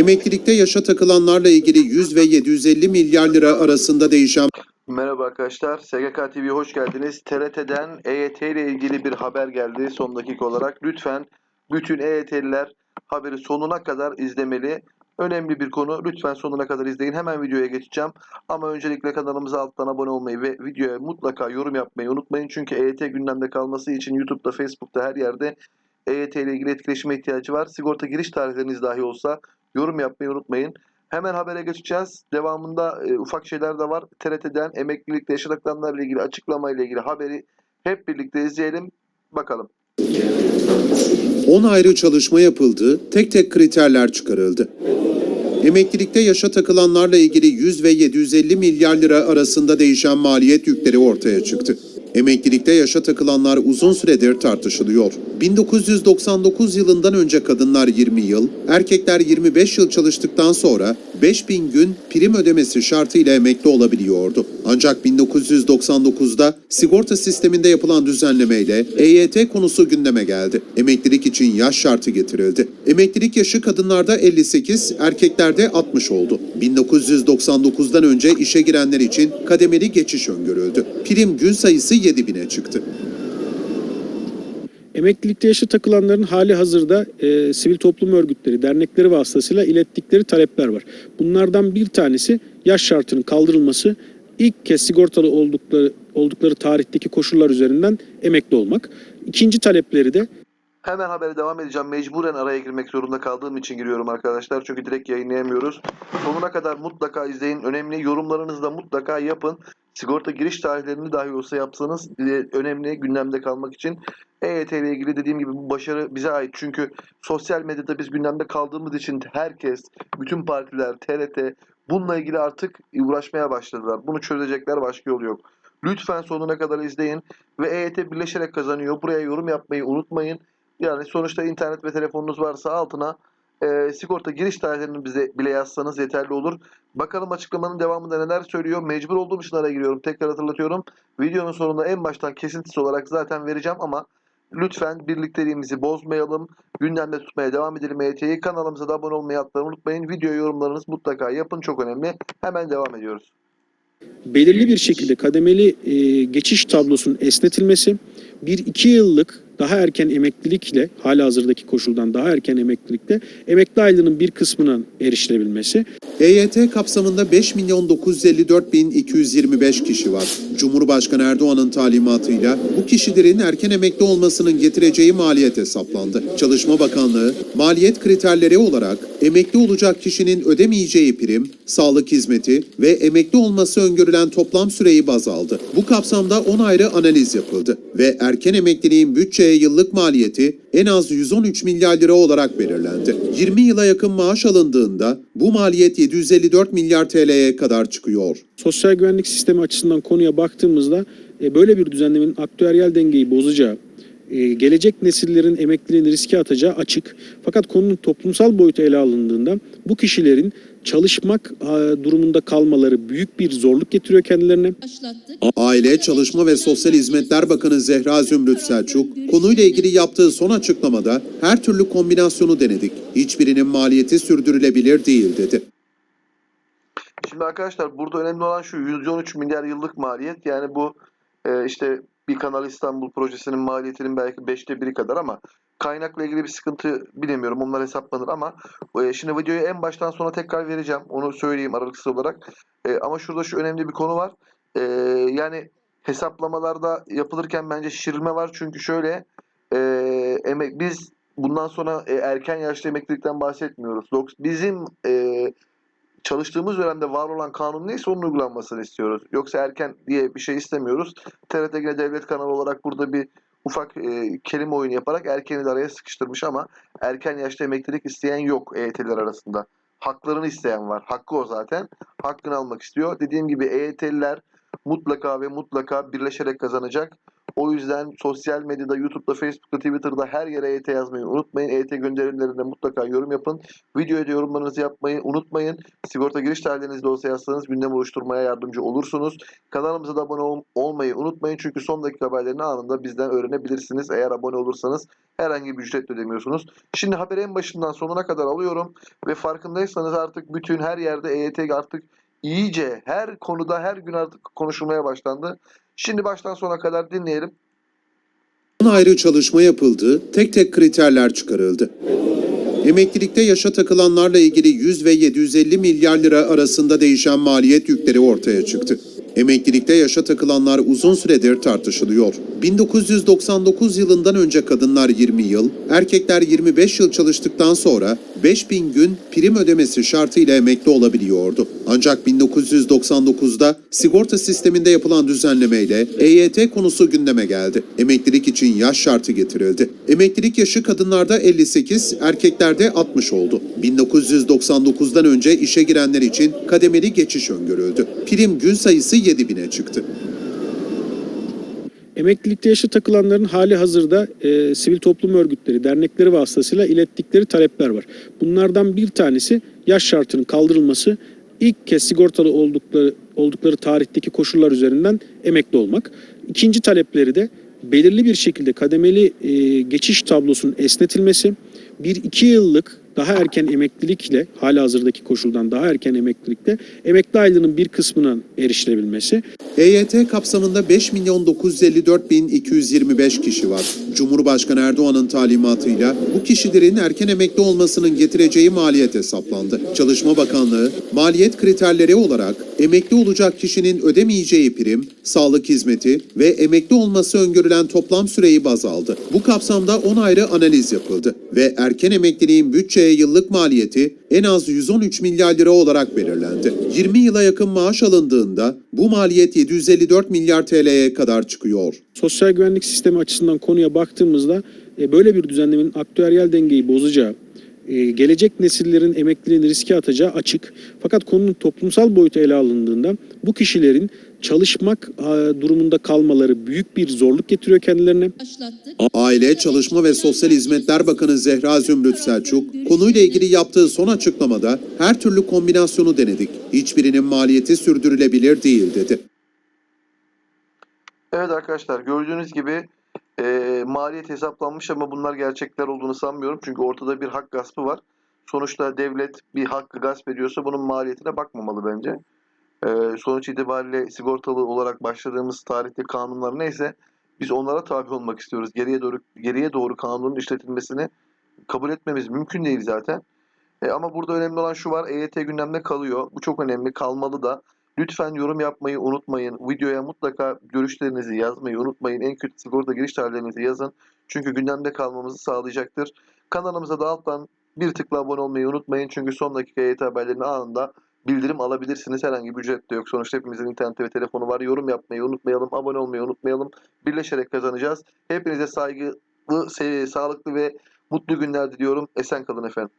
Emeklilikte yaşa takılanlarla ilgili 100 ve 750 milyar lira arasında değişen Merhaba arkadaşlar. SGK TV'ye hoş geldiniz. TRT'den EYT ile ilgili bir haber geldi son dakika olarak. Lütfen bütün EYT'liler haberi sonuna kadar izlemeli. Önemli bir konu. Lütfen sonuna kadar izleyin. Hemen videoya geçeceğim. Ama öncelikle kanalımıza alttan abone olmayı ve videoya mutlaka yorum yapmayı unutmayın. Çünkü EYT gündemde kalması için YouTube'da, Facebook'ta her yerde EYT ile ilgili etkileşime ihtiyacı var. Sigorta giriş tarihleriniz dahi olsa yorum yapmayı unutmayın. Hemen habere geçeceğiz. Devamında e, ufak şeyler de var. TRT'den emeklilikte yaşadıklarla ilgili açıklama ile ilgili haberi hep birlikte izleyelim. Bakalım. 10 ayrı çalışma yapıldı, tek tek kriterler çıkarıldı. Emeklilikte yaşa takılanlarla ilgili 100 ve 750 milyar lira arasında değişen maliyet yükleri ortaya çıktı. Emeklilikte yaşa takılanlar uzun süredir tartışılıyor. 1999 yılından önce kadınlar 20 yıl, erkekler 25 yıl çalıştıktan sonra 5000 gün prim ödemesi şartıyla emekli olabiliyordu. Ancak 1999'da sigorta sisteminde yapılan düzenlemeyle EYT konusu gündeme geldi. Emeklilik için yaş şartı getirildi. Emeklilik yaşı kadınlarda 58, erkeklerde 60 oldu. 1999'dan önce işe girenler için kademeli geçiş öngörüldü. Prim gün sayısı 7000'e çıktı. Emeklilikte yaşa takılanların hali hazırda e, sivil toplum örgütleri, dernekleri vasıtasıyla ilettikleri talepler var. Bunlardan bir tanesi yaş şartının kaldırılması, ilk kez sigortalı oldukları oldukları tarihteki koşullar üzerinden emekli olmak. İkinci talepleri de Hemen habere devam edeceğim. Mecburen araya girmek zorunda kaldığım için giriyorum arkadaşlar. Çünkü direkt yayınlayamıyoruz. Sonuna kadar mutlaka izleyin. Önemli yorumlarınızı da mutlaka yapın. Sigorta giriş tarihlerini dahi olsa yapsanız e, önemli gündemde kalmak için. EYT ile ilgili dediğim gibi bu başarı bize ait. Çünkü sosyal medyada biz gündemde kaldığımız için herkes, bütün partiler, TRT bununla ilgili artık uğraşmaya başladılar. Bunu çözecekler başka yolu yok. Lütfen sonuna kadar izleyin ve EYT birleşerek kazanıyor. Buraya yorum yapmayı unutmayın. Yani sonuçta internet ve telefonunuz varsa altına e, sigorta giriş tarihlerini bize bile yazsanız yeterli olur. Bakalım açıklamanın devamında neler söylüyor. Mecbur olduğum için araya giriyorum. Tekrar hatırlatıyorum. Videonun sonunda en baştan kesintisi olarak zaten vereceğim ama lütfen birlikteliğimizi bozmayalım. Gündemde tutmaya devam edelim EYT'yi. Kanalımıza da abone olmayı atmayı unutmayın. Video yorumlarınız mutlaka yapın. Çok önemli. Hemen devam ediyoruz. belirli bir şekilde kademeli e, geçiş tablosunun esnetilmesi, bir iki yıllık daha erken emeklilikle, hala hazırdaki koşuldan daha erken emeklilikle emekli aylığının bir kısmına erişilebilmesi, EYT kapsamında 5 milyon 954 bin 225 kişi var. Cumhurbaşkanı Erdoğan'ın talimatıyla bu kişilerin erken emekli olmasının getireceği maliyet hesaplandı. Çalışma Bakanlığı maliyet kriterleri olarak emekli olacak kişinin ödemeyeceği prim, sağlık hizmeti ve emekli olması öngörülen toplam süreyi baz aldı. Bu kapsamda 10 ayrı analiz yapıldı ve erken emekliliğin bütçeye yıllık maliyeti en az 113 milyar lira olarak belirlendi. 20 yıla yakın maaş alındığında bu maliyet 754 milyar TL'ye kadar çıkıyor. sosyal güvenlik sistemi açısından konuya baktığımızda e, böyle bir düzenlemenin aktüeryel dengeyi bozacağı, gelecek nesillerin emekliliğini riske atacağı açık. Fakat konunun toplumsal boyutu ele alındığında bu kişilerin çalışmak e, durumunda kalmaları büyük bir zorluk getiriyor kendilerine. başlattık. Aile, Çalışma ve Sosyal Hizmetler Bakanı Zehra Zümrüt Selçuk, konuyla ilgili yaptığı son açıklamada her türlü kombinasyonu denedik. Hiçbirinin maliyeti sürdürülebilir değil dedi. Şimdi arkadaşlar burada önemli olan şu 113 milyar yıllık maliyet. Yani bu e, işte bir Kanal İstanbul projesinin maliyetinin belki beşte biri kadar ama kaynakla ilgili bir sıkıntı bilemiyorum. Onlar hesaplanır ama e, şimdi videoyu en baştan sona tekrar vereceğim. Onu söyleyeyim aralıksız olarak. E, ama şurada şu önemli bir konu var. E, yani hesaplamalarda yapılırken bence şişirilme var. Çünkü şöyle e, emek, biz bundan sonra e, erken yaşlı emeklilikten bahsetmiyoruz. Bizim e, çalıştığımız dönemde var olan kanun neyse onun uygulanmasını istiyoruz. Yoksa erken diye bir şey istemiyoruz. TRT yine devlet kanalı olarak burada bir ufak e, kelime oyunu yaparak erkeni de araya sıkıştırmış ama erken yaşta emeklilik isteyen yok EYT'liler arasında. Haklarını isteyen var. Hakkı o zaten. Hakkını almak istiyor. Dediğim gibi EYT'liler mutlaka ve mutlaka birleşerek kazanacak. O yüzden sosyal medyada, YouTube'da, Facebook'ta, Twitter'da her yere EYT yazmayı unutmayın. EYT gönderimlerinde mutlaka yorum yapın. Videoya da yorumlarınızı yapmayı unutmayın. Sigorta giriş tarihlerinizi de olsa yazsanız gündem oluşturmaya yardımcı olursunuz. Kanalımıza da abone ol- olmayı unutmayın. Çünkü son dakika haberlerini anında bizden öğrenebilirsiniz. Eğer abone olursanız herhangi bir ücret de ödemiyorsunuz. Şimdi haberi en başından sonuna kadar alıyorum. Ve farkındaysanız artık bütün her yerde EYT artık iyice her konuda her gün artık konuşulmaya başlandı. Şimdi baştan sona kadar dinleyelim. 10 ayrı çalışma yapıldı, tek tek kriterler çıkarıldı. Emeklilikte yaşa takılanlarla ilgili 100 ve 750 milyar lira arasında değişen maliyet yükleri ortaya çıktı. Emeklilikte yaşa takılanlar uzun süredir tartışılıyor. 1999 yılından önce kadınlar 20 yıl, erkekler 25 yıl çalıştıktan sonra 5000 gün prim ödemesi şartıyla emekli olabiliyordu. Ancak 1999'da sigorta sisteminde yapılan düzenlemeyle EYT konusu gündeme geldi. Emeklilik için yaş şartı getirildi. Emeklilik yaşı kadınlarda 58, erkeklerde 60 oldu. 1999'dan önce işe girenler için kademeli geçiş öngörüldü. Prim gün sayısı 7000'e çıktı. Emeklilikte yaşa takılanların hali hazırda e, sivil toplum örgütleri, dernekleri vasıtasıyla ilettikleri talepler var. Bunlardan bir tanesi yaş şartının kaldırılması, ilk kez sigortalı oldukları oldukları tarihteki koşullar üzerinden emekli olmak. İkinci talepleri de belirli bir şekilde kademeli e, geçiş tablosunun esnetilmesi, bir iki yıllık daha erken emeklilikle hala hazırdaki koşuldan daha erken emeklilikte emekli aylığının bir kısmına erişilebilmesi, EYT kapsamında 5 milyon 954 bin 225 kişi var. Cumhurbaşkanı Erdoğan'ın talimatıyla bu kişilerin erken emekli olmasının getireceği maliyet hesaplandı. Çalışma Bakanlığı maliyet kriterleri olarak emekli olacak kişinin ödemeyeceği prim, sağlık hizmeti ve emekli olması öngörülen toplam süreyi baz aldı. Bu kapsamda 10 ayrı analiz yapıldı ve erken emekliliğin bütçeye yıllık maliyeti en az 113 milyar lira olarak belirlendi. 20 yıla yakın maaş alındığında bu maliyet 754 milyar TL'ye kadar çıkıyor. sosyal güvenlik sistemi açısından konuya baktığımızda e, böyle bir düzenlemenin aktüeryel dengeyi bozacağı, gelecek nesillerin emekliliğini riske atacağı açık. Fakat konunun toplumsal boyutu ele alındığında bu kişilerin çalışmak e, durumunda kalmaları büyük bir zorluk getiriyor kendilerine. başlattık. Aile, Çalışma ve Sosyal Hizmetler Bakanı Zehra Zümrüt Selçuk, konuyla ilgili yaptığı son açıklamada her türlü kombinasyonu denedik. Hiçbirinin maliyeti sürdürülebilir değil dedi. Evet arkadaşlar gördüğünüz gibi e, maliyet hesaplanmış ama bunlar gerçekler olduğunu sanmıyorum. Çünkü ortada bir hak gaspı var. Sonuçta devlet bir hakkı gasp ediyorsa bunun maliyetine bakmamalı bence. E, sonuç itibariyle sigortalı olarak başladığımız tarihte kanunlar neyse biz onlara tabi olmak istiyoruz. Geriye doğru geriye doğru kanunun işletilmesini kabul etmemiz mümkün değil zaten. E, ama burada önemli olan şu var. EYT gündemde kalıyor. Bu çok önemli. Kalmalı da. Lütfen yorum yapmayı unutmayın. Videoya mutlaka görüşlerinizi yazmayı unutmayın. En kötü sigorta giriş tarihlerinizi yazın. Çünkü gündemde kalmamızı sağlayacaktır. Kanalımıza da alttan bir tıkla abone olmayı unutmayın. Çünkü son dakika EYT haberlerini anında bildirim alabilirsiniz. Herhangi bir ücret de yok. Sonuçta hepimizin interneti ve telefonu var. Yorum yapmayı unutmayalım. Abone olmayı unutmayalım. Birleşerek kazanacağız. Hepinize saygılı, sağlıklı ve mutlu günler diliyorum. Esen kalın efendim.